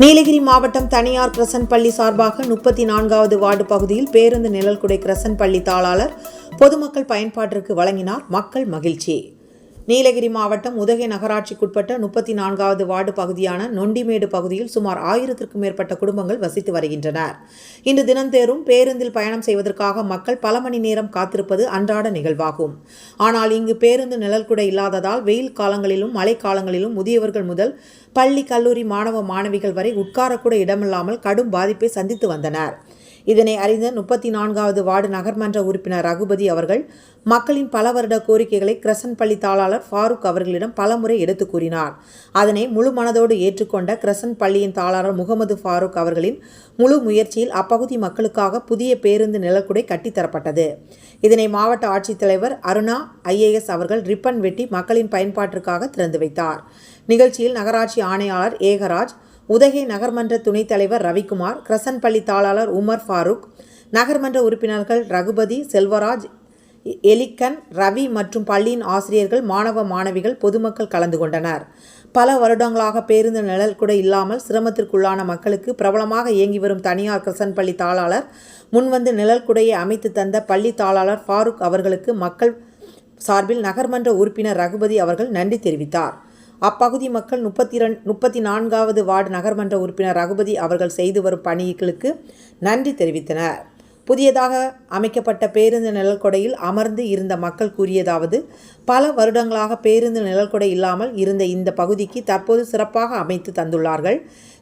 நீலகிரி மாவட்டம் தனியார் கிரசன் பள்ளி சார்பாக முப்பத்தி நான்காவது வார்டு பகுதியில் பேருந்து நிழல்குடை கிரசன் பள்ளி தாளாளர் பொதுமக்கள் பயன்பாட்டிற்கு வழங்கினார் மக்கள் மகிழ்ச்சி. நீலகிரி மாவட்டம் உதகை நகராட்சிக்குட்பட்ட முப்பத்தி நான்காவது வார்டு பகுதியான நொண்டிமேடு பகுதியில் சுமார் ஆயிரத்திற்கும் மேற்பட்ட குடும்பங்கள் வசித்து வருகின்றனர். இன்று தினந்தேறும் பேருந்தில் பயணம் செய்வதற்காக மக்கள் பல மணி நேரம் காத்திருப்பது அன்றாட நிகழ்வாகும். ஆனால் இங்கு பேருந்து நிழல்குடை இல்லாததால் வெயில் காலங்களிலும் மழை காலங்களிலும் முதியவர்கள் முதல் பள்ளி கல்லூரி மாணவ மாணவிகள் வரை உட்காரக்கூட இடமில்லாமல் கடும் பாதிப்பை சந்தித்து வந்தனர். இதனை அறிந்த முப்பத்தி நான்காவது வார்டு நகர்மன்ற உறுப்பினர் ரகுபதி அவர்கள் மக்களின் பல வருட கோரிக்கைகளை கிரசன் பள்ளி தாளாளர் ஃபாரூக் அவர்களிடம் பலமுறை எடுத்து கூறினார். அதனை முழு மனதோடு ஏற்றுக்கொண்ட கிரசன் பள்ளியின் தாளாளர் முகமது ஃபாரூக் அவர்களின் முழு முயற்சியில் அப்பகுதி மக்களுக்காக புதிய பேருந்து நிழற்குடை கட்டித்தரப்பட்டது இதனை மாவட்ட ஆட்சித்தலைவர் அருணா ஐஏஎஸ் அவர்கள் ரிப்பன் வெட்டி மக்களின் பயன்பாட்டிற்காக திறந்து வைத்தார். நிகழ்ச்சியில் நகராட்சி ஆணையாளர் ஏகராஜ் உதகை நகர்மன்ற துணைத் தலைவர் ரவிக்குமார் கிரசன்பள்ளி தாளாளர் உமர் ஃபாரூக் நகர்மன்ற உறுப்பினர்கள் ரகுபதி செல்வராஜ் எலிக்கன் ரவி மற்றும் பள்ளியின் ஆசிரியர்கள் மாணவ மாணவிகள் பொதுமக்கள் கலந்து கொண்டனர். பல வருடங்களாக பேருந்து நிழல் கூட இல்லாமல் சிரமத்திற்குள்ளான மக்களுக்கு பிரபலமாக இயங்கி வரும் தனியார் கிரசன்பள்ளி தாளாளர் முன்வந்து நிழல் குடையை அமைத்து தந்த பள்ளி தாளாளர் ஃபாரூக் அவர்களுக்கு மக்கள் சார்பில் நகர்மன்ற உறுப்பினர் ரகுபதி அவர்கள் நன்றி தெரிவித்தார். அப்பகுதி மக்கள் முப்பத்தி ரெண் முப்பத்தி நான்காவது வார்டு நகர்மன்ற உறுப்பினர் ரகுபதி அவர்கள் செய்து வரும் பணிகளுக்கு நன்றி தெரிவித்தனர். புதியதாக அமைக்கப்பட்ட பேருந்து நிழல்கொடையில் அமர்ந்து இருந்த மக்கள் கூறியதாவது பல வருடங்களாக பேருந்து நிழல்கொடை இல்லாமல் இருந்த இந்த பகுதிக்கு தற்போது சிறப்பாக அமைத்து தந்துள்ளார்கள்.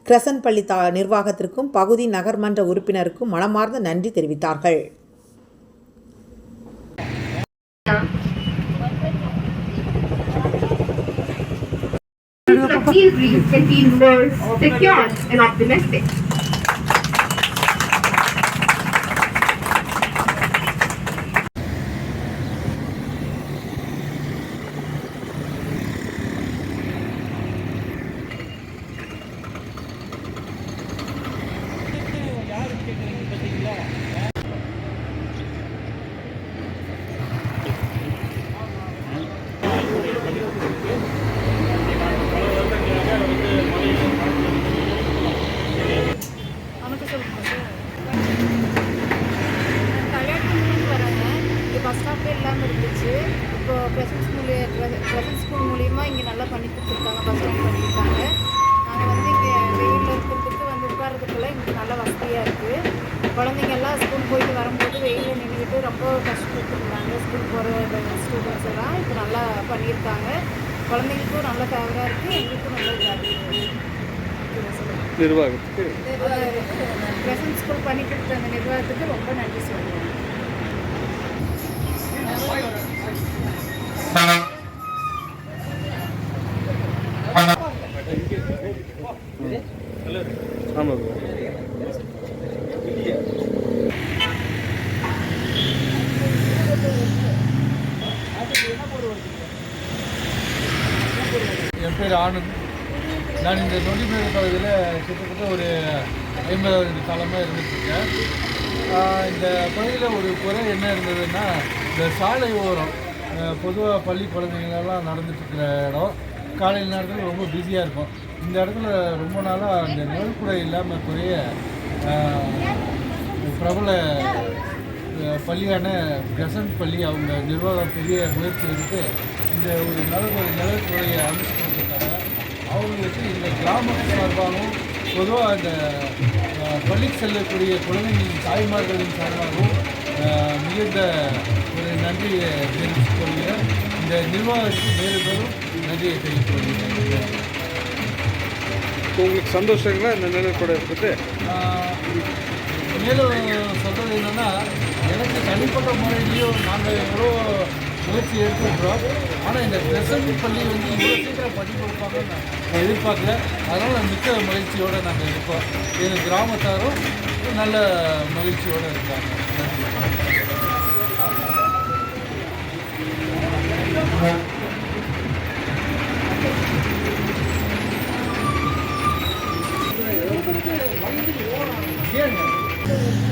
கிரசன் பள்ளி தா நிர்வாகத்திற்கும் பகுதி நகர்மன்ற உறுப்பினருக்கும் மனமார்ந்த நன்றி தெரிவித்தார்கள். feel real, they feel more secure and optimistic. ஸ்டாப்பே இல்லாமல் இருந்துச்சு. இப்போ ப்ரெசன்ஸ் மூலிய ப்ரெசன்ஸ் ஸ்கூல் மூலியமாக இங்கே நல்லா பண்ணி கொடுத்துருக்காங்க. பஸ் ஸ்டாண்ட் பண்ணியிருக்காங்க. நாங்கள் வந்து இங்கே வெயிலில் இருக்கிறதுக்கு வந்து உட்கார்றதுக்கெல்லாம் இங்கே நல்லா வசதியாக இருக்குது குழந்தைங்க எல்லாம் ஸ்கூல் போயிட்டு வரும்போது வெயிலில் நின்றுக்கிட்டு ரொம்ப கஷ்டப்பட்டுருந்தாங்க ஸ்கூல் போகிற ஸ்டூடெண்ட்ஸ் எல்லாம் இப்போ நல்லா பண்ணியிருக்காங்க. குழந்தைங்களுக்கும் நல்ல ஃபேவராக இருக்குது எங்களுக்கும் நல்ல இதாக இருக்குது நிர்வாகத்துக்கு. ப்ரெசன்ட் ஸ்கூல் பண்ணி கொடுத்த அந்த நிர்வாகத்துக்கு ரொம்ப நன்றி சொல்லுவேன். ஆமாம் என் பேர் ஆனந்த். நான் இந்த நொடிமேடு பகுதியில் கிட்டத்தட்ட ஒரு ஐம்பதாவது காலமாக இருந்துட்டுருக்கேன் இந்த பகுதியில் ஒரு குறை என்ன இருந்ததுன்னா இந்த சாலை ஓரம் பொதுவாக பள்ளி குழந்தைங்களெல்லாம் நடந்துட்டுருக்கிற இடம். காலையில் நேரத்தில் ரொம்ப பிஸியாக இருக்கும். இந்த இடத்துல ரொம்ப நாளாக அந்த நெருக்குடை இல்லாமல் குறைய பிரபல பள்ளியான கசன் பள்ளி அவங்க நிர்வாகம் பெரிய முயற்சி எடுத்து இந்த ஒரு நல்ல ஒரு நிலத்துறையை அமைச்சு கொடுத்துருக்காங்க அவங்களுக்கு இந்த கிராமத்து சார்பாகவும் பொதுவாக அந்த பள்ளிக்கு செல்லக்கூடிய குழந்தைகளின் தாய்மார்களின் சார்பாகவும் மிகுந்த ஒரு நன்றியை தெரிவித்துக் கொள்கிறேன் இந்த நிர்வாகத்துக்கு மேலும் மேலும் நன்றியை தெரிவித்துக் கொள்கிறேன் உங்களுக்கு சந்தோஷங்களா? இந்த நிலக்கூட இருக்குது? ஆஹ் மேலும் சொல்கிறது என்னென்னா எனக்கு தனிப்பட்ட முறையிலையும் நாங்கள் எவ்வளோ முயற்சி எடுத்துருக்குறோம். ஆனால் இந்த ப்ரெசன்ட் பள்ளி வந்து இவ்வளோ சீக்கிரம் பண்ணி கொடுப்பாங்கன்னு நான் எதிர்பார்க்கல. அதனால் மிக்க மகிழ்ச்சியோடு நாங்கள் இருக்கோம். எங்கள் கிராமத்தாரும் நல்ல மகிழ்ச்சியோடு இருக்காங்க. 对데여러분들도많이들욕하 는.